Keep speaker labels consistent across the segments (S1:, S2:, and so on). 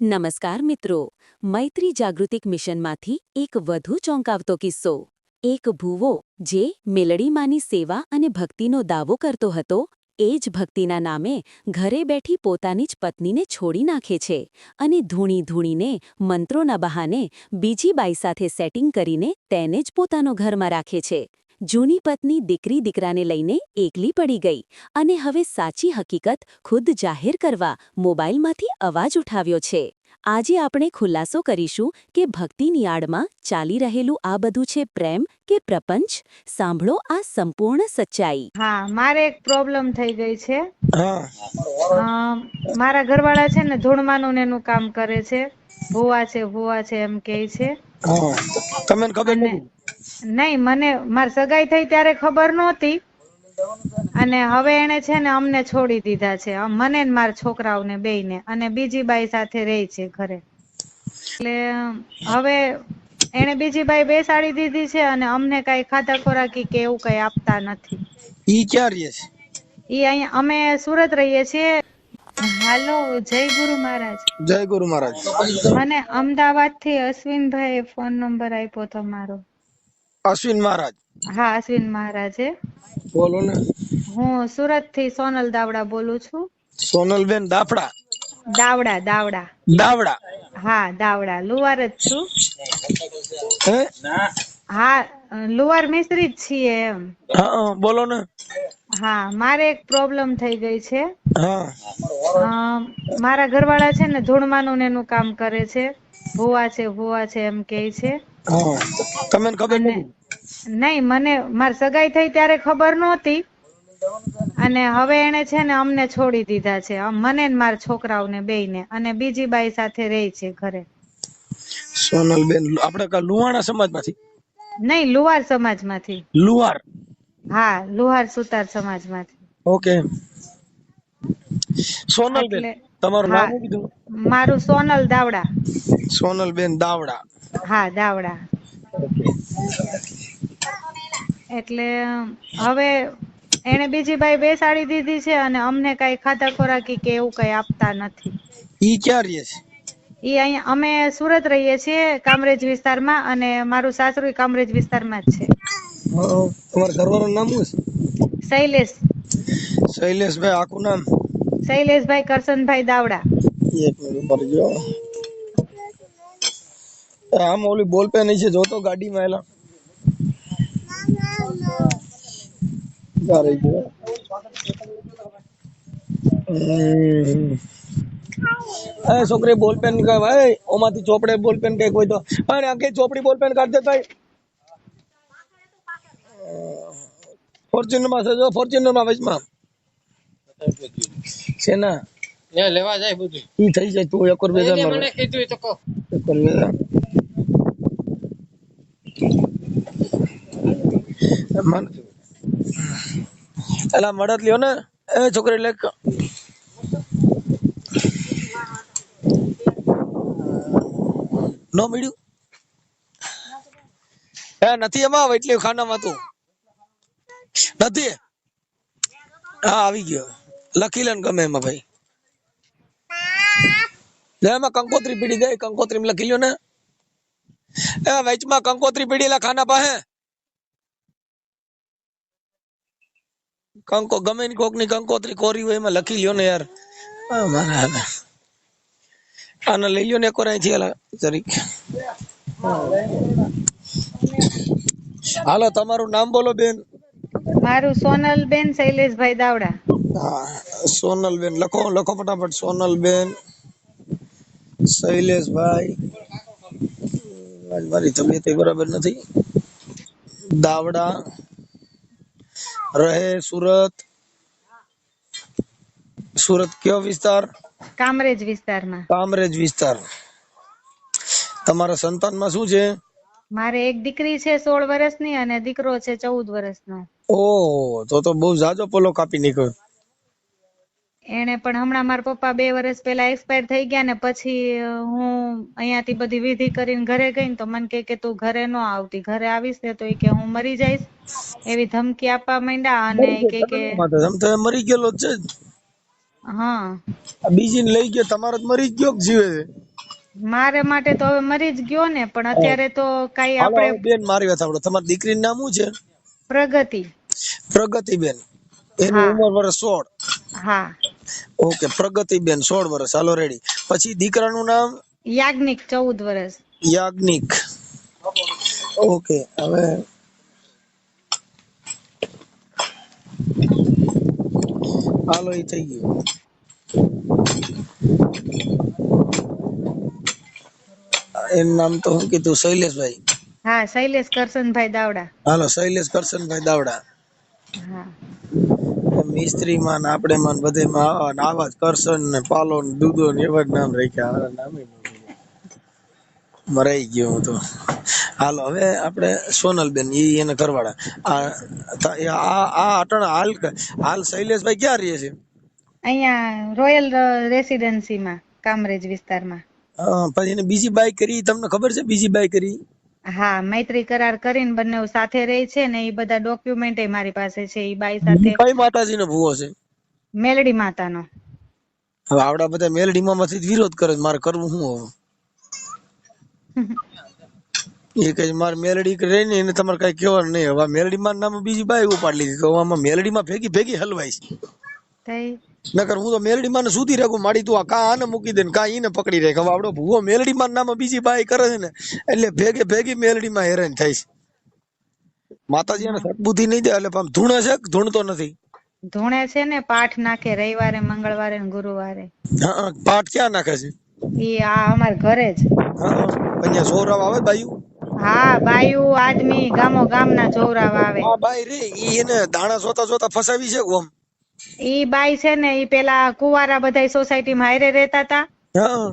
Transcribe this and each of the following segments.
S1: નમસ્કાર મિત્રો. મૈત્રી જાગૃતિક મિશનમાંથી એક વધુ ચોંકાવતો કિસ્સો. એક ભૂવો જે મેલડીમાંની સેવા અને ભક્તિનો દાવો કરતો હતો, એ જ ભક્તિના નામે ઘરે બેઠી પોતાની જ પત્નીને છોડી નાખે છે અને ધૂણી ધૂણીને મંત્રોના બહાને બીજી બાઈ સાથે સેટિંગ કરીને તેને જ પોતાનો ઘરમાં રાખે છે. જૂની પત્ની દીકરી દીકરાને લઈને એકલી પડી ગઈ અને હવે સાચી હકીકત ખુદ જાહેર કરવા મોબાઈલમાંથી અવાજ ઉઠાવ્યો છે. આજે આપણે ખુલાસો કરીશું કે ભક્તિની આડમાં ચાલી રહેલું આ બધું છે પ્રેમ કે પ્રપંચ? સાંભળો આ સંપૂર્ણ સચ્ચાઈ.
S2: હા મારે એક પ્રોબ્લેમ થઈ ગઈ છે. મારા ઘરવાળા છે ને ધૂળમાનું એનું કામ કરે છે. ભોવા છે ભોવા છે એમ કહે છે.
S3: તમને ખબર નથી?
S2: નહીં મને મારી સગાઈ થઈ ત્યારે ખબર નહોતી. અને હવે એને છે ને અમને છોડી દીધા છે. મને ને મારા છોકરાઓને બેયને. અને બીજી બાઈ સાથે રહે છે ઘરે. એટલે હવે એને બીજી બાઈ બેસાડી દીધી છે અને અમને કઈ ખાધા ખોરાકી કે એવું કંઈ આપતા નથી.
S3: ઈ ક્યાં રહે છે?
S2: ઈ અહીંયા અમે સુરત રહીએ છીએ. હાલો જય ગુરુ મહારાજ.
S3: જય ગુરુ મહારાજ.
S2: મને અમદાવાદથી અશ્વિનભાઈ ફોન નંબર આપ્યો તમારો.
S3: અશ્વિન મહારાજ.
S2: હા અશ્વિન મહારાજે.
S3: બોલો ને.
S2: હું સુરતથી સોનલ દાવડા બોલું છું.
S3: સોનલબેન દાફડા?
S2: દાવડા દાવડા.
S3: દાવડા?
S2: હા દાવડા. લુવાર જ છું.
S3: હા?
S2: લુવાર મિસ્ત્રી જ છીએ એમ.
S3: બોલો ને.
S2: હા મારે એક પ્રોબ્લેમ થઈ ગઈ છે. મારા ઘરવાળા છે ને ધૂળમાનું ને એનું કામ કરે છે. ભૂવા છે ભૂવા છે એમ કે છે.
S3: તમને ખબર
S2: નહીં મને માર સગાઈ થઈ ત્યારે ખબર નહોતી. અને હવે એને છે ને અમને છોડી દીધા છે. મને ને મારા છોકરાઓને બેયને. અને બીજી બાઈ સાથે રહે છે ઘરે.
S3: સોનલબેન આપણે કા લુહાણા સમાજમાંથી?
S2: નહીં લુહાર સમાજમાંથી.
S3: લુહાર?
S2: હા લુહાર સુતાર સમાજમાંથી.
S3: ઓકે. સોનલબેન તમારું નામ કીધું?
S2: મારું સોનલ દાવડા.
S3: સોનલબેન દાવડા.
S2: હા દાવડા. એટલે હવે એને બીજી બાઈ બેસાડી દીધી છે અને અમને કઈ ખાધા ખોરાકી કે એવું કઈ આપતા નથી.
S3: ઈ ક્યાં રહે છે?
S2: ઈ અહીંયા અમે સુરત રહીએ છીએ કામરેજ વિસ્તારમાં અને મારું સાસરું કામરેજ વિસ્તારમાં જ છે.
S3: તમારા ઘરવાળાનું નામ શું છે?
S2: શૈલેષ.
S3: શૈલેષભાઈ આખું નામ?
S2: શૈલેષભાઈ કરશનભાઈ દાવડા.
S3: એક મિનિટ આમ ઓલી બોલ પે નહીં છે જોતો ગાડીમાં એલા ઊભા રહી ગયો એ છોકરી બોલ પેન કે ભાઈ ઓમાંથી ચોપડે બોલ પેન કઈ કોઈ તો. અરે આખે ચોપડી બોલ પેન કાઢ દે ભાઈ. ફોર્ચ્યુનરમાં છે જો ફોર્ચ્યુનરમાં વચમાં. છે ના?
S4: લેવા જાય બધું.
S3: ઈ થઈ જાય તું એક રૂપિયા
S4: મને કીધું તો કહો.
S3: એક વાર બે હજાર. મન એલા મડત લ્યો ને. એ છોકરી લેક નો મળ્યું? એ નથી એમાં એટલે ખાનામાં તું. નથી? હા, આવી ગયો. લખી લે ગમે એમાં ભાઈ. લે, એમાં કંકોત્રી પીડી ગઈ કંકોત્રી લખી લ્યો ને. એ વેચમાં કંકોત્રી પીડી લે ખાના પાસે. કંકો ગમે ની કોકની કંકોત્રી કોરી હોય એમાં લખી લ્યો ને યાર. મારા આને લઈ લ્યો ને એક વાર અહીંથી હાલા જરીક. હાલો તમારું નામ બોલો બેન.
S2: મારું સોનલબેન શૈલેષભાઈ દાવડા.
S3: હા સોનલબેન લખો લખો ફટાફટ સોનલબેન શૈલેષભાઈ. આજ મારી તબિયત બરાબર નથી. દાવડા. રહે સુરત? સુરત કયો વિસ્તાર?
S2: કામરેજ વિસ્તારમાં.
S3: કામરેજ વિસ્તાર. તમારા સંતાનમાં શું છે?
S2: મારે એક દીકરી છે સોળ વર્ષની અને દીકરો છે ચૌદ વર્ષનો.
S3: ઓહ તો તો બહુ જાજો પોલો કાપી નીકળ્યો.
S2: એને પણ હમણાં મારા પપ્પા બે વર્ષ પહેલા એક્સપાયર થઈ ગયા ને પછી હું અહીંયાથી બધી વિધિ કરીને ઘરે ગઈ ને તો મને કહે કે તું ઘરે ન આવતી. ઘરે આવીશ ને તો એ કે હું મરી જઈશ. એવી ધમકી આપવા માંડ્યા અને કે કે
S3: મરી ગયેલો છે
S2: હા.
S3: બીજી લઈ ગયો તમારો મરી ગયો જીવે છે?
S2: મારે માટે તો હવે મરી જ ગયો ને પણ અત્યારે તો કઈ આપણે
S3: બેન મારી વાત સાંભળો. તમારી દીકરીનું નામ શું છે?
S2: પ્રગતિ.
S3: પ્રગતિબેન. એની
S2: હા.
S3: ઉંમર વર્ષ સોળ.
S2: હા.
S3: ઓકે પ્રગતિબેન સોળ વર્ષ હાલો રેડી પછી દીકરાનું નામ?
S2: યાજ્ઞિક ચૌદ વર્ષ
S3: યાજ્ઞિક. ઓકે હવે હાલો એ થઈ ગયું. એનું નામ તો શું કીધું શૈલેષભાઈ.
S2: હા શૈલેષ કરશનભાઈ દાવડા.
S3: હાલો શૈલેષ કરશનભાઈ દાવડા.
S2: હા.
S3: મિસ્ત્રીમાં ને આપણે માં બધે આવા જ કરશન ને પાલો ને દૂધો ને એવા જ નામ રાખ્યા. હારા નામે મરાઈ ગયો હું તો. હાલો હવે આપણે સોનલબેન ઈ એને કરવાડા આ એ આ અટણ હાલ હાલ શૈલેષભાઈ ક્યાં રહે છે?
S2: અહીંયા રોયલ રેસિડેન્સીમાં કામરેજ વિસ્તારમાં.
S3: પછી એને બીજી બાઈ કરી તમને ખબર છે બીજી બાય કરી?
S2: હા મૈત્રી કરાર કરીને બંને સાથે રહે છે ને એ બધા ડોક્યુમેન્ટ મારી પાસે છે એ બાઈ સાથે
S3: કઈ માતાજીનો ભૂવો છે?
S2: મેલડી માતાનો.
S3: હવે આવડા બધા મેલડી માંથી વિરોધ કરે છે. મારે કરવું શું હવે? એ કઈ મારે મેલડી રહી ને એને તમારે કઈ કહેવાનું નહીં. હવે મેલડી માં નામ બીજી બાઈ ઉપાડી લીધી. તો હવે મેલડી માં ભેગી ભેગી હલવાઈશ
S2: થઈ
S3: નકર હું તો મેલડી માં સુધી રાખું માડી તું આ કા આને મૂકી દે ને કા ઈને પકડી રાખ. હવે આપડો ભૂવો મેલડીમાં નામે બીજી બાઈ કરે છે ને એટલે ભેગે ભેગી મેલડી માં હેરાન થાય છે. માતાજી એને સદબુદ્ધિ નહીં દે એટલે આમ ધૂણે છે ધૂણતો નથી?
S2: ધૂણે છે ને પાઠ નાખે રવિવારે મંગળવારે ને ગુરુવારે.
S3: હા પાઠ ક્યાં નાખે છે?
S2: ઈ આ અમાર ઘરે જ.
S3: હા. અહીંયા સોરાવ આવે બાયું?
S2: હા બાયું આદમી ગામો ગામના ચોરાવ આવે.
S3: હા બાઈ રે ઈ એને દાણા સોતા સોતા ફસાવી છે ઓમ
S2: ઈ બાઈ છે ને ઈ પેલા કુવારા બધા સોસાયટીમાં હારે રહેતા હતા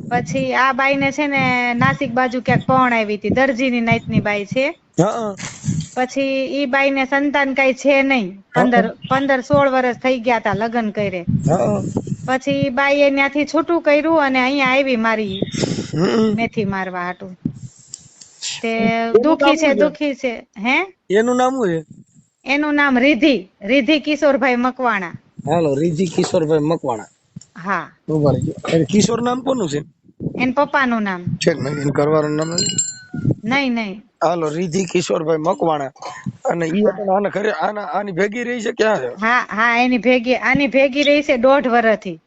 S2: પછી આ બાઈ ને છે ને નાસિક બાજુ ક્યાંક પણ આવી હતી. દરજીની નાઈટની બાઈ છે. પછી ઈ બાઈ ને સંતાન કઈ છે નહીં. પંદર પંદર સોળ વર્ષ થઈ ગયા તા લગ્ન કરે. પછી બાઈ એ ત્યાંથી છૂટું કર્યું અને અહીંયા આવી મારી મેથી મારવા હાટુ. તે દુખી છે? દુખી છે. હે?
S3: એનું નામ શું છે?
S2: એનું નામ રિધિ. રિધિ કિશોરભાઈ મકવાણા.
S3: હાલો રીજી કિશોરભાઈ મકવાણા.
S2: હા.
S3: ઊભા રહેજો એને કિશોર નામ કોનું છે?
S2: એન પપ્પાનું નામ.
S3: છે ને એને કરવાનું નામ
S2: નહીં નહીં.
S3: હાલો રીધી કિશોરભાઈ મકવાણા. અને ઈ પણ આને ઘરે આના આની ભેગી રહી છે ક્યાં છે?
S2: હા હા એની ભેગી આની ભેગી રહી છે દોઢ વર્ષથી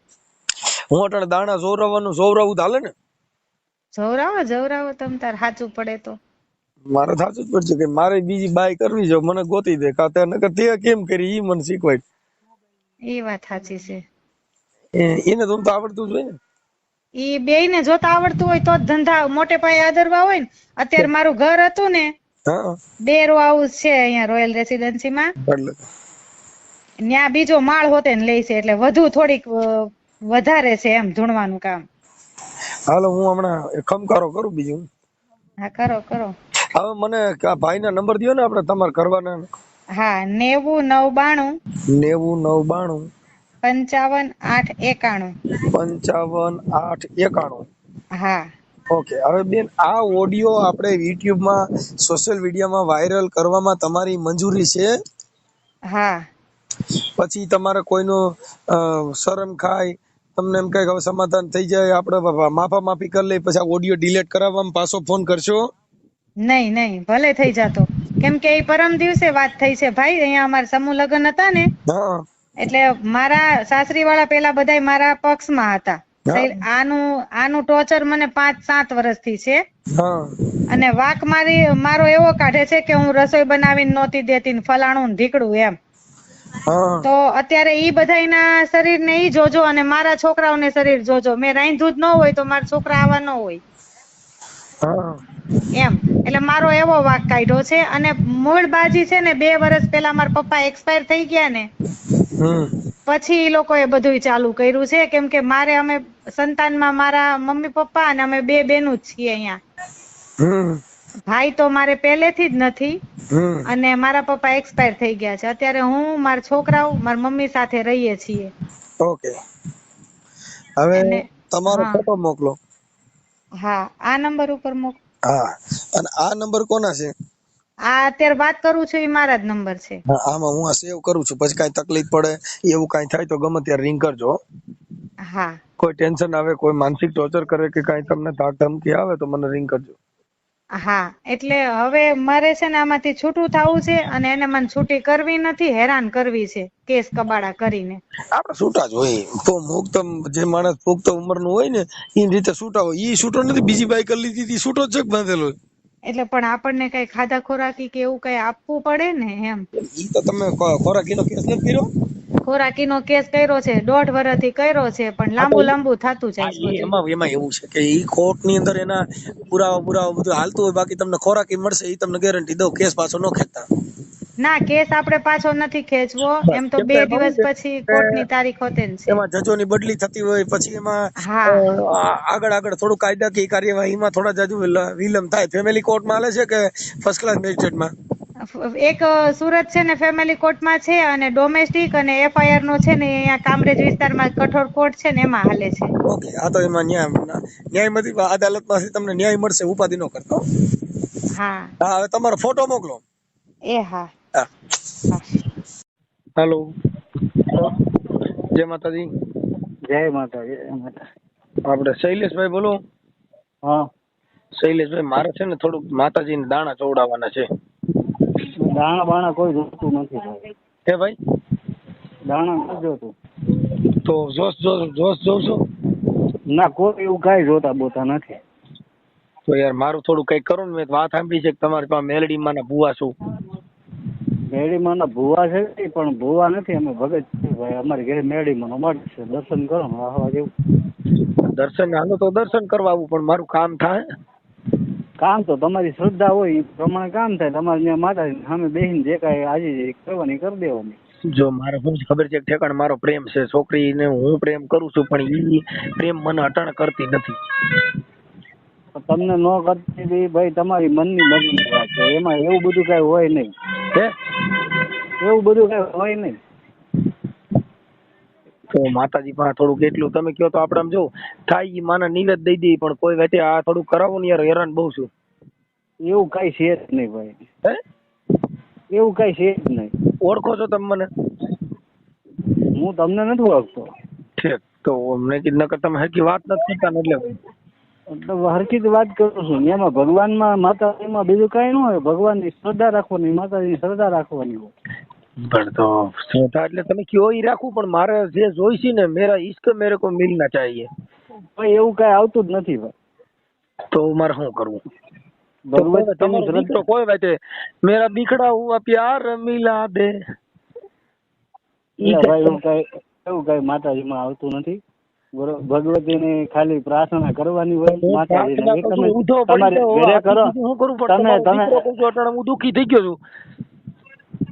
S3: હું અટણ દાણા જોરવવાનું જોવરાવું ચાલે હાલે ને?
S2: જવરાવો જવરાવો તમ તાર સાચું પડે તો.
S3: મારે સાચું જ પડશે કે મારે બીજી બાય કરવી છે મને ગોતી દે. કા તે નકર તે કેમ કરી ઈ મને શીખવાય
S2: એ વાત સાચી છે.
S3: એને તો આવડતું જ હોય ને.
S2: ઈ બે ને જોતા આવડતું હોય તો જ ધંધા મોટે પાયે આદરવા હોય ને. અત્યારે મારું ઘર હતું ને બે રો હાઉસ છે અહીંયા રોયલ રેસિડેન્સી માં ત્યાં બીજો માળ હોતે ને લઈ છે એટલે વધુ થોડીક વધારે છે એમ ધૂણવાનું કામ.
S3: હાલો હું હમણાં ખમકારો કરું બીજું.
S2: હા કરો કરો.
S3: હવે મને ભાઈ ના નંબર દિયો ને આપણે તમારે કરવાના
S2: હા નેવું નવ બાણું.
S3: નેવું નવ બાણું.
S2: પંચાવન આઠ એકાણું.
S3: પંચાવન આઠ એકાણું.
S2: હા.
S3: ઓકે હવે બેન આ ઓડિયો આપણે યુટ્યુબમાં માં સોશિયલ મીડિયામાં વાયરલ કરવામાં તમારી મંજૂરી છે?
S2: હા.
S3: પછી તમારે કોઈનું શરમ ખાય તમને એમ કઈ હવે સમાધાન થઈ જાય આપણે માફા માફી કરી લઈ પછી આ ઓડિયો ડિલીટ કરાવવામાં પાછો ફોન કરશો?
S2: નહીં નહીં ભલે થઈ જાતો. કેમ કે એ પરમ દિવસે વાત થઈ છે ભાઈ. અહીંયા અમારા સમૂહ લગ્ન હતા ને એટલે મારા સાસરી વાળા પેલા બધા મારા પક્ષમાં હતા. આનું આનું ટોર્ચર મને પાંચ સાત વર્ષથી છે. અને વાક મારી મારો એવો કાઢે છે કે હું રસોઈ બનાવીને નહોતી દેતી ને ફલાણું ઢીકડું એમ. તો અત્યારે ઈ બધાના શરીર ને ઈ જોજો અને મારા છોકરાઓને શરીર જોજો. મેં રાંધ્યું જ ન હોય તો મારા છોકરા આવા ન હોય. એમ. એટલે મારો એવો વાક કાઢ્યો છે અને મૂળ બાજી છે ને બે વર્ષ પહેલા મારા પપ્પા એક્સપાયર થઈ ગયા ને પછી લોકો લોકોએ બધુંય ચાલુ કર્યું છે. કેમ કે મારે અમે સંતાનમાં મારા મમ્મી પપ્પા અને અમે બે બેનું જ છીએ અહીંયા. ભાઈ તો મારે પહેલેથી જ નથી અને મારા પપ્પા એક્સપાયર થઈ ગયા છે. અત્યારે હું મારા છોકરાઓ મારા મમ્મી સાથે રહીએ છીએ.
S3: ઓકે. હવે તમારો. ફોટો મોકલો.
S2: હા આ નંબર ઉપર મોક
S3: હા. અને આ નંબર કોના છે?
S2: આ અત્યારે વાત કરું છું એ મારા જ નંબર છે.
S3: હા, આમાં હું આ સેવ કરું છું. પછી કાંઈ તકલીફ પડે એવું કાંઈ થાય તો ગમે ત્યારે રિંગ કરજો
S2: હા.
S3: કોઈ ટેન્શન આવે કોઈ માનસિક ટોર્ચર કરે કે કાંઈ તમને ધાક ધમકી આવે તો મને રિંગ કરજો.
S2: હા એટલે હવે મારે છે ને આમાંથી છૂટું થવું છે અને એને મને છૂટી કરવી નથી હેરાન કરવી છે કેસ કબાડા કરીને.
S3: આપણે છૂટા જ હોય. તો મુક્ત જે માણસ પુખ્ત ઉંમરનું હોય ને એ રીતે છૂટા હોય. ઈ છૂટો નથી બીજી બાઈક કરી લીધી હતી છૂટો જ બાંધેલો
S2: એટલે પણ આપણને કઈ ખાધા ખોરાકી કે એવું કઈ આપવું પડે ને એમ?
S3: ઈ તો તમે ખોરાકીનો કેસ નથી કર્યો?
S2: ખોરાકીનો કેસ કર્યો છે દોઢ વર્ષથી કર્યો છે પણ લાંબુ લાંબુ થતું જાય
S3: એમાં એમાં એવું છે કે ઈ કોર્ટની અંદર એના પુરાવા પુરાવા બધું હાલતું હોય બાકી તમને ખોરાકી મળશે ઈ તમને ગેરંટી દઉં કેસ પાછો ન ખેંચતા.
S2: ના કેસ આપણે પાછો નથી ખેંચવો. એમ તો બે દિવસ પછી કોર્ટની તારીખ હોતે છે.
S3: એમાં જજોની બદલી થતી હોય પછી એમાં આગળ આગળ થોડું કાયદાકીય કાર્યવાહીમાં થોડા જજો વિલંબ થાય. ફેમિલી કોર્ટમાં હાલે છે કે ફર્સ્ટ ક્લાસ મેજિસ્ટ્રેટમાં
S2: એક સુરત છે ને ફેમિલી કોર્ટમાં છે અને ડોમેસ્ટિક અને એફઆઈઆર નો છે ને અહીંયા કામરેજ વિસ્તારમાં કઠોર કોર્ટ છે ને એમાં હાલે છે.
S3: ઓકે આ તો એમાં ન્યાય ન્યાયમતી અદાલતમાંથી તમને ન્યાય મળશે ઉપાધિ નો કરતો.
S2: હા.
S3: હા હવે તમારો ફોટો મોકલો.
S2: એ હા.
S3: હેલો જય માતાજી.
S5: જય માતા જય માતા
S3: આપણે શૈલેષભાઈ બોલો.
S5: હા.
S3: શૈલેષભાઈ મારે છે ને થોડુંક માતાજીને દાણા ચોવડાવવાના છે.
S5: દાણા બાણા કોઈ જોતું નથી ભાઈ.
S3: ભાઈ?
S5: દાણા નથી જોતું.
S3: તો જોશ જોશ જોશો?
S5: ના કોઈ એવું કાંઈ જોતા બોતા નથી.
S3: તો યાર મારું થોડું કંઈક કરો ને મેં વાત સાંભળી છે કે તમારી પાસે મેલડીમાં ના ભૂવા છું
S5: મેળીમાં ના ભૂવા છે પણ ભૂવા નથી અમે ભગત ભાઈ. અમારી ઘરે મેળીમાં મઠ છે. દર્શન કરો ને આવા જેવું.
S3: દર્શન હાલો તો દર્શન કરવા આવું પણ મારું કામ થાય.
S5: કામ તો તમારી શ્રદ્ધા હોય એ પ્રમાણે કામ થાય. તમારે ત્યાં માતાજી સામે બેસીને જે કાંઈ આજે કરવાની કરી દેવાની.
S3: જો મારે શું ખબર છે ઠેકાણ મારો પ્રેમ છે છોકરીને હું પ્રેમ કરું છું પણ એ પ્રેમ મને અટણ કરતી નથી.
S5: તમને ન કરતી બી ભાઈ તમારી મનની મજબૂત વાત છે. એમાં એવું બધું કાંઈ હોય નહીં.
S3: હે?
S5: એવું બધું કાંઈ હોય નહીં.
S3: તો માતાજી પાસે થોડુંક એટલું તમે કહો તો આપણે આમ જો થાય ઈ માને નીરજ દઈ દઈએ પણ કોઈ વાતે આ થોડું કરાવો ને યાર હેરાન બહુ છું.
S5: એવું કઈ છે જ નહીં ભાઈ.
S3: હે?
S5: એવું કઈ છે જ નહીં.
S3: ઓળખો છો તમે મને?
S5: હું તમને નથી ઓળખતો.
S3: ઠીક. તો મેં કીધું નકર તમે હરકી વાત નથી કરતા એટલે?
S5: એટલે હરખી જ વાત કરું છું. એમાં ભગવાનમાં માતાજીમાં બીજું કાંઈ ન હોય. ભગવાનની શ્રદ્ધા રાખવાની માતાજીની શ્રદ્ધા રાખવાની હોય.
S3: પણ તો શ્રદ્ધા એટલે તમે કયો ઈ રાખું પણ મારે જે જોઈશે ને મેરા ઈશ્ક મેરે કો મિલના ચાહીએ.
S5: ભાઈ એવું કઈ આવતું જ નથી ભાઈ.
S3: તો મારે શું કરવું? કોઈ- વાતે મેરા દીકડા હુઆ પ્યાર મિલા દે.
S5: ભાઈ એવું કઈ એવું કઈ માતાજીમાં આવતું નથી. બરોબર ભગવતીને ખાલી પ્રાર્થના કરવાની હોય માતાજીને તમે તમે
S3: હું દુઃખી થઈ ગયો છું.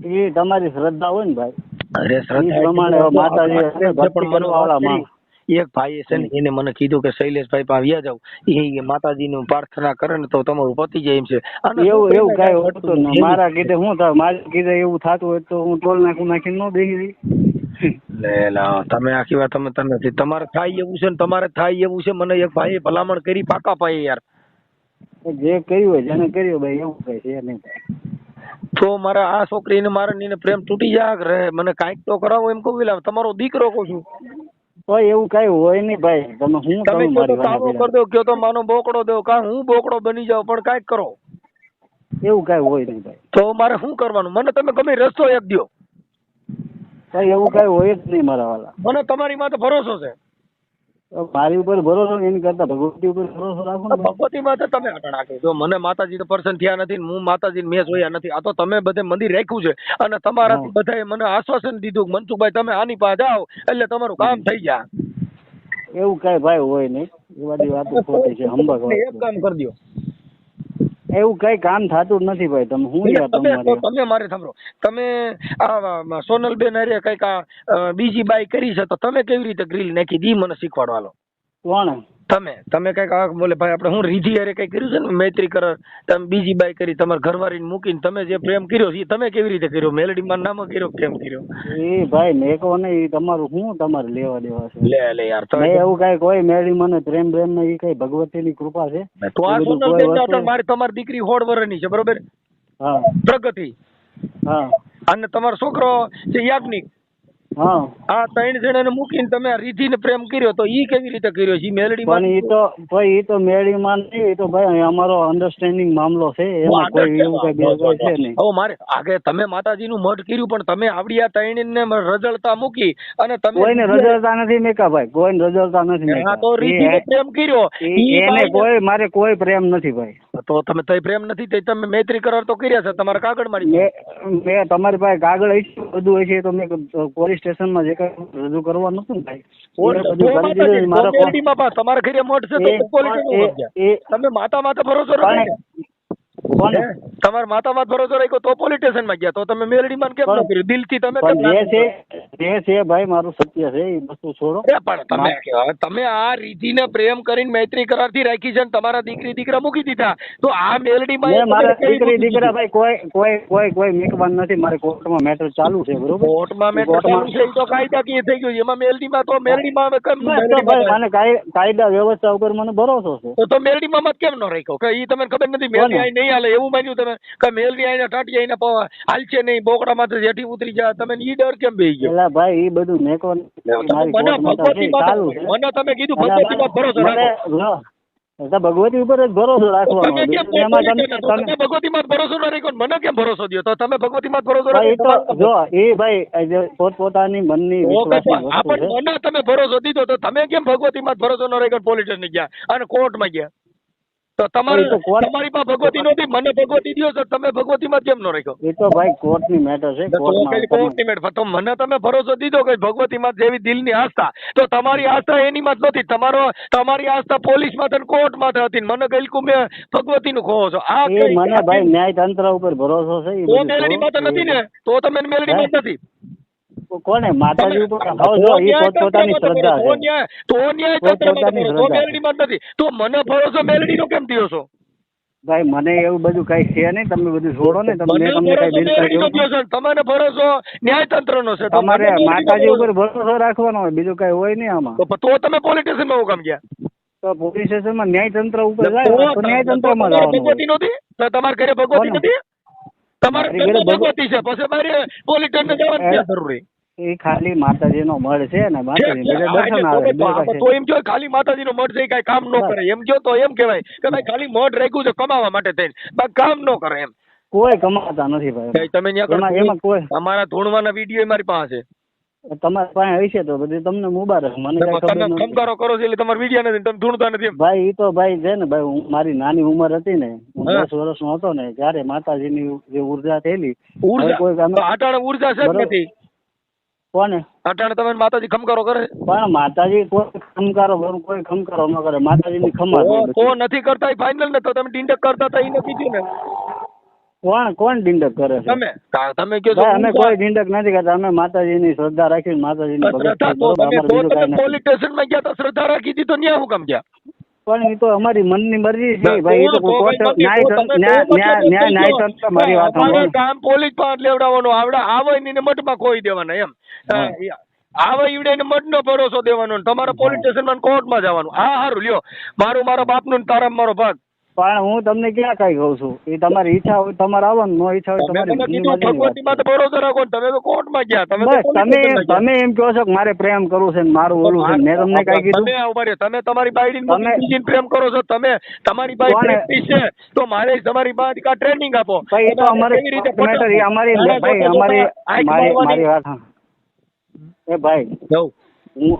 S5: એ તમારી શ્રદ્ધા હોય ને ભાઈ.
S3: અરે
S5: શ્રદ્ધા પ્રમાણે માતાજી
S3: પણ મને. એક ભાઈ છે ને એને મને કીધું કે શૈલેષભાઈ પાસે વ્યા જાવ એ માતાજીનું પ્રાર્થના કરે ને તો તમારું પતિ જાય એમ છે.
S5: એવું એવું કઈ હોતું ન મારા કીધે શું થાય મારે કીધે એવું થતું હોય તો હું ટોલ નાખું નાખીને ન દેખી રહી.
S3: તમે આખી વાત તમે તને તમારે થાય એવું છે ને તમારે થાય એવું છે. મને એક ભાઈએ ભલામણ કરી પાકા પાયે યાર.
S5: જે કર્યું હોય જેને કર્યું ભાઈ એવું કઈ છે નહીં.
S3: તો મારે આ છોકરીને મારે ને એને પ્રેમ તૂટી કે રહે મને કાંઈક તો કરાવો એમ કહું તમારો દીકરો કહું છું.
S5: કોઈ એવું કઈ હોય નહીં ભાઈ. તમે હું
S3: તમે તો
S5: મારી
S3: કરી દો કયો તો માનો બોકડો દો કાં હું બોકડો બની જાઉં પણ કાંઈક કરો.
S5: એવું કઈ હોય નહીં ભાઈ.
S3: તો મારે શું કરવાનું? મને તમે ગમે રસ્તો એક દ્યો.
S5: ભાઈ એવું કઈ હોય જ નહીં મારા વાલા.
S3: મને તમારી માથે ભરોસો છે.
S5: મારી ઉપર ભરોસો એની કરતા ભગવતી ઉપર ભરોસો રાખો ને.
S3: ભગવતી માથે તમે અટણ રાખી જો મને માતાજી પર્સન થયા નથી હું માતાજી મેં જોયા નથી. આ તો તમે બધે મંદિર રાખ્યું છે અને તમારાથી બધાએ મને આશ્વાસન દીધું કે મનસુખભાઈ તમે આની પાસે જાઓ એટલે તમારું કામ થઈ જાય.
S5: એવું કઈ ભાઈ હોય નહીં. એ બધી વાતો ખોટી છે હંબક
S3: એક કામ કરી દો.
S5: એવું કઈ કામ થતું નથી ભાઈ. તમે હું યાર
S3: તમે તમે મારે સાંભળો. તમે આ સોનલબેન અરે કંઈક બીજી બાઈ કરી છે તો તમે કેવી રીતે ગ્રીલ નાખી? દી મને શીખવાડવાલો
S5: કોણ?
S3: તમે તમે કંઈક આ બોલે ભાઈ આપણે હું રીધી હારે કઈ કર્યું છે ને? મૈત્રી કર તમે બીજી બાઈ કરી તમારા ઘરવાળીને મૂકીને તમે જે પ્રેમ કર્યો છે તમે કેવી રીતે કર્યો? મેલડીમાં નામ કર્યો કેમ કર્યો?
S5: એ ભાઈ મેકો નહીં એ તમારું શું તમારે લેવા દેવા છે?
S3: લે લે યાર
S5: તમે એવું કઈ કોઈ મેલડી મને પ્રેમ પ્રેમ ને એ કઈ ભગવતીની કૃપા છે?
S3: તો આ ને
S5: વસ્તુ-
S3: અટણ મારી તમારી દીકરી હોડ વર્ષની છે બરોબર?
S5: હા.
S3: પ્રગતિ.
S5: હા.
S3: અને તમારો છોકરો છે યાજ્ઞિક.
S5: હા
S3: આ ત્રણ જણાને મૂકીને તમે રીધી ને પ્રેમ કર્યો તો ઈ કેવી રીતે કર્યો? છે ઈ મેલડીમાં
S5: ઈ તો ભાઈ ઈ તો મેળીમાં નહીં ઈ તો ભાઈ અમારો અન્ડરસ્ટેન્ડિંગ મામલો છે એમાં કોઈ એવું કઈ બીજું છે? નહીં.
S3: હવે મારે આગે તમે માતાજીનું મઢ કર્યું પણ તમે આવડી આ ત્રણ ને રજળતા મૂકી અને તમે
S5: કોઈને રજળતા નથી મેકા ભાઈ કોઈને રજળતા નથી મેકા.
S3: તો રીધી
S5: ને
S3: પ્રેમ કર્યો.
S5: એને કોઈ મારે કોઈ પ્રેમ નથી ભાઈ.
S3: તો તમે તઈ પ્રેમ નથી તે તમે મૈત્રી કરાર તો કર્યા છે તમારા કાગળ મારી
S5: મેં તમારી પાસે કાગળ હશે બધું હશે તો મેં પોલીસ સ્ટેશનમાં જે કઈ રજૂ કરવાનું હતું ને ભાઈ
S3: તમારા ઘરે મઢ છે તો તમે માતા માતા ભરોસો રાખો? તમારા માતા માથે ભરોસો રાખ્યો તો પોલીસમાં ગયા તો તમે મેલડીમાં કેમ ન કર્યું? દિલથી તમે
S5: જે છે જે છે ભાઈ મારું સત્ય છે એ વસ્તુ છોડો.
S3: પણ તમે તમે આ રીતિને પ્રેમ કરીને મૈત્રી કરારથી રાખી છે ને તમારા દીકરી દીકરા મૂકી દીધા. તો આ મેલડી
S5: માં મારા દીકરી દીકરા ભાઈ કોઈ કોઈ કોઈ કોઈ મેકવાન નથી મારે કોર્ટમાં મેટર ચાલુ છે બરોબર?
S3: કોર્ટમાં મેટર
S5: ચાલુ
S3: છે તો કાયદા કે થઈ ગયું એમાં એમાં મેલડીમાં તો મેલડીમાં હવે કેમ
S5: મને કાયદા વ્યવસ્થા ઉપર મને ભરોસો છે.
S3: તો મેલડી માં મત કેમ ન રાખ્યો? કે ઈ તમને ખબર નથી મેલડી આઈ નહીં હાલે એવું માન્યું તમે? કે મેલડી આઈને ટાટી આઈને હાલશે નહીં બોકડામાંથી જેઠી ઉતરી જાય તમે ઈ ડર કેમ બેહી ગયો?
S5: એલા ભાઈ ઈ બધું મારી
S3: મને
S5: કોર્ટ
S3: ભગવતી
S5: ચાલુ
S3: મને તમે કીધું ભગવતી માં ભરોસો રાખો.
S5: ભગવતી ઉપર જ ભરોસો રાખવાનો
S3: તમે ભગવતી માં ભરોસો ના રાખ્યો મને કેમ ભરોસો દ્યો? તો તમે ભગવતી માં ભરોસો
S5: રાખો.
S3: રાખ્યો
S5: જો એ ભાઈ પોતપોતાની મનની
S3: ઓકે,
S5: વિશ્વાસની
S3: આ
S5: વસ્તુ
S3: પણ
S5: છે.
S3: મને તમે ભરોસો દીધો તો તમે કેમ ભગવતી માં ભરોસો ન રાખ્યો પોલીસ સ્ટેશન ગયા? અને કોર્ટમાં ગયા? તો તમારે તમારી પાસે ભગવતી નહોતી મને ભગવતી દ્યો સર તમે ભગવતી માં કેમ નો રાખ્યો?
S5: એ તો ભાઈ કોર્ટની મેટર છે
S3: કોર્ટની મેટ તો મને તમે ભરોસો દીધો કે ભગવતી માં જેવી દિલની આસ્થા. તો તમારી આસ્થા એની માં જ નથી તમારો તમારી આસ્થા પોલીસમાં કોર્ટમાં હતી મને ગઈલકું મેં ભગવતી નું કહો છો. આ
S5: મને ભાઈ ન્યાયતંત્ર ઉપર ભરોસો છે એ
S3: તો મેલડી માં તો નથી ને? તો તમે મેલડી માં જ નથી.
S5: કોને? માતાજી ઉપર જો એ પોતપોતાની શ્રદ્ધા
S3: તો
S5: છે.
S3: તો
S5: પોતપોતાની શ્રદ્ધા.
S3: મેલડી માં જ નથી. તો મને ભરોસો મેલડી નો કેમ થયો છો?
S5: ભાઈ મને એવું બધું કઈ છે નહીં તમે બધું છોડો ને તમને તમને કઈ બિલ
S3: છે તમને ભરોસો ન્યાયતંત્ર નો છે
S5: તમારે માતાજી ઉપર ભરોસો રાખવાનો હોય બીજું કઈ હોય નહીં આમાં.
S3: તો તમે પોલીસ સ્ટેશનમાં કામ ગયા
S5: તો પોલીસ સ્ટેશનમાં ન્યાયતંત્ર ઉપર જાય તો ન્યાયતંત્રમાં જવાનું
S3: ભગવતી નહોતી તો તમારા ઘરે ભગવતી નથી? તમારે
S5: ઘરે
S3: ઘરે ભગવતી છે પછી મારે પોલીસ સ્ટેશન જવાની જરૂરી?
S5: એ ખાલી માતાજીનો મઢ છે ને માતાજી દર્શન આવે
S3: તો-
S5: કઈ
S3: એમ કહો ખાલી માતાજીનો મઠ છે એ કામ નો કરે. એમ કહો તો એમ કહેવાય કે ભાઈ ખાલી મઢ રાખ્યું છે કમાવા માટે થઈને. કામ નો કરે એમ.
S5: કોઈ કમાતા નથી ભાઈ.
S3: તમે
S5: એમાં કોઈ
S3: અમારા ધૂણવાના વીડિયો મારી પાસે
S5: તમારી પાસે હશે તો બધી તમને મુબારક. મને
S3: તમે કરો છો એટલે તમારે વીડિયો નથી તમે ધૂણતા નથી
S5: ભાઈ એ તો ભાઈ છે ને ભાઈ મારી નાની ઉંમર હતી ને હું. દસ વર્ષનો હતો ને ત્યારે માતાજીની જે ઊર્જા થયેલી ઊર્જા? કોઈ
S3: ઊર્જા છે નથી.
S5: કોને?
S3: અટાણે તમે માતાજી ખમકારો કરે?
S5: પણ માતાજી કોઈ ખમકારો બરું કોઈ ખમકારો ન કરે. માતાજીની ખમા જ હોય
S3: તો- તો નથી કરતા ફાઇનલ ને તો તમે ડિંડક કરતા હતા એ નથી કીધું ને.
S5: કોણ કોણ ડિંડક કરે છે?
S3: તમે. તમે કહો છો
S5: અમે કોઈ ડિંડક નથી કરતા. અમે માતાજીની શ્રદ્ધા રાખીને માતાજી ની
S3: શ્રદ્ધા તો
S5: બરોબર,
S3: તમે
S5: અમારે
S3: તો
S5: બીજું
S3: તમે
S5: કાંઈ નથી.
S3: પોલીસ સ્ટેશનમાં ગયા તો શ્રદ્ધા રાખી દીધો તો ન્યા હું કામ ગયા?
S5: પણ એ તો અમારી મનની મરજી છે ભાઈ એ તો કોર્ટ ન્યાય ન્યાય ન્યાય તંત્ર મારી વાત
S3: અમારે કામ પોલીસ પાસે લેવડાવવાનું આવડે આવે ને એને મઠમાં ખોઈ દેવાના એમ. આવે ઈવડે ને નો ભરોસો દેવાનો તમારે પોલીસ સ્ટેશનમાં કોર્ટ કોર્ટમાં જવાનું. હા હારું લ્યો. મારું મારા બાપનું ને તારા મારો ભાગ.
S5: પણ હું તમને ક્યાં કઈ કહું છું? એ તમારી ઈચ્છા હોય તમારે આવવાનું નો ઈચ્છા હોય
S3: તમે
S5: તમારી
S3: તમે
S5: એમ કહો છો કે મારે પ્રેમ કરવું છે મારું ઓલું છે મેં તમને કઈ કીધું?
S3: તમે તમે તમારી બાઈડી પ્રેમ કરો છો તમે તમારી બાઈ છે તો મારે તમારી બાઈ કા ટ્રેનિંગ આપો.
S5: ભાઈ એ તો અમારે અમારી ભાઈ અમારી મારી મારી વાત એ ભાઈ. હું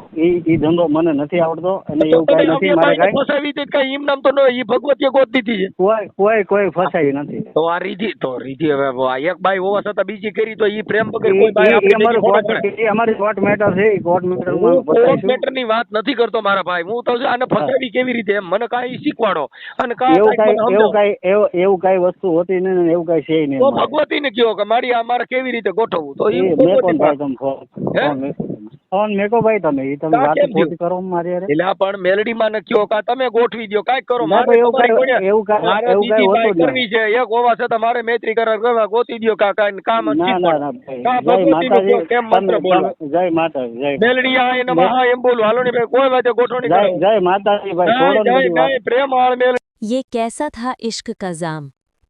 S5: ધંધો મને નથી આવડતો અને એવું કઈ નથી મારે કઈ.
S3: ફસાવી હતી કઈ એમ નામ તો ન ઈ ભગવતીએ ગોત દીધી છે.
S5: કોઈ કોઈ કોઈ ફસાઈ નથી.
S3: તો આ રીધી તો રીધી હવે એક બાઈ હોવા છતાં બીજી કરી તો ઈ પ્રેમ વગર કોઈ બાઈ
S5: ઈ- ઈ
S3: આપણે
S5: અમારું કોર્ટ
S3: પડે.
S5: અમારી કોર્ટ મેટર છે કોર્ટ મેટર
S3: કોર્ટ મેટરની વાત નથી કરતો મારા ભાઈ. હું તો આને ફસાવી કેવી રીતે એમ? મને કઈ શીખવાડો. અને કાંઈ
S5: એવું કઈ એવું. કઈ એવું કઈ વસ્તુ હોતી નહીં ને એવું કઈ છે નહીં
S3: તો ભગવતી ને કયો કે મારી આ મારે કેવી રીતે ગોઠવવું? તો
S5: એ
S3: મેં
S5: મેકો ભાઈ. તમે ફોન? ફોન મેકો તમે. ફોન મેકો ભાઈ તમે ઈ તમે
S3: કા
S5: વાત
S3: કેમ
S5: ખોટી કરો મારી હારે.
S3: એટલે આ પણ મેલડી માં ને કયો કા તમે ગોઠવી દ્યો કાંઈક કરો
S5: ના
S3: મારે
S5: ભાઈ, એવું
S3: તમારી
S5: કાંઈ-
S3: જોડે-
S5: એવું કાંઈ-
S3: મારે
S5: એવું કાંઈ
S3: બીજી બાઈ
S5: હોતું જ
S3: કરવી છે એક હોવા છતાં મારે મૈત્રી કરાર કરવા ગોતી દ્યો કા કાંઈ કામ જ
S5: ના ના ના
S3: શીખવાડો.
S5: ભાઈ.
S3: કા
S5: જય
S3: ભગવતીનું
S5: માતાજી
S3: કયો, કેમ મંત્ર
S5: તમે-
S3: બોલો
S5: તમે- જય માતાજી જય
S3: મેલડી આ એને મહા એમ બોલું હાલો ને ભાઈ કોઈ વાતે ગોઠવણી
S5: જય
S3: કરો
S5: જય માતાજી ભાઈ
S3: નહીં,
S5: છોડો ને
S3: નહીં,
S5: બધી વાત.
S3: નહીં, પ્રેમ આળ મેલ
S1: ये कैसा था इश्क का जाम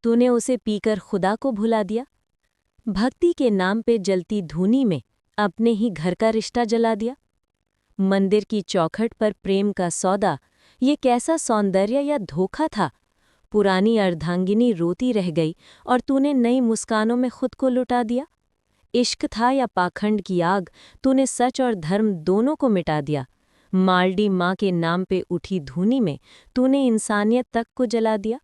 S1: तूने उसे पीकर खुदा को भुला दिया भक्ति के नाम पे जलती धूनी में
S6: अपने ही घर का रिश्ता जला दिया। मंदिर की चौखट पर प्रेम का सौदा, ये कैसा सौंदर्य या धोखा था? पुरानी अर्धांगिनी रोती रह गई और तूने नई मुस्कानों में खुद को लुटा दिया। इश्क था या पाखंड की आग, तूने सच और धर्म दोनों को मिटा दिया। मालडी माँ के नाम पे उठी धूनी में तूने इंसानियत तक को जला दिया।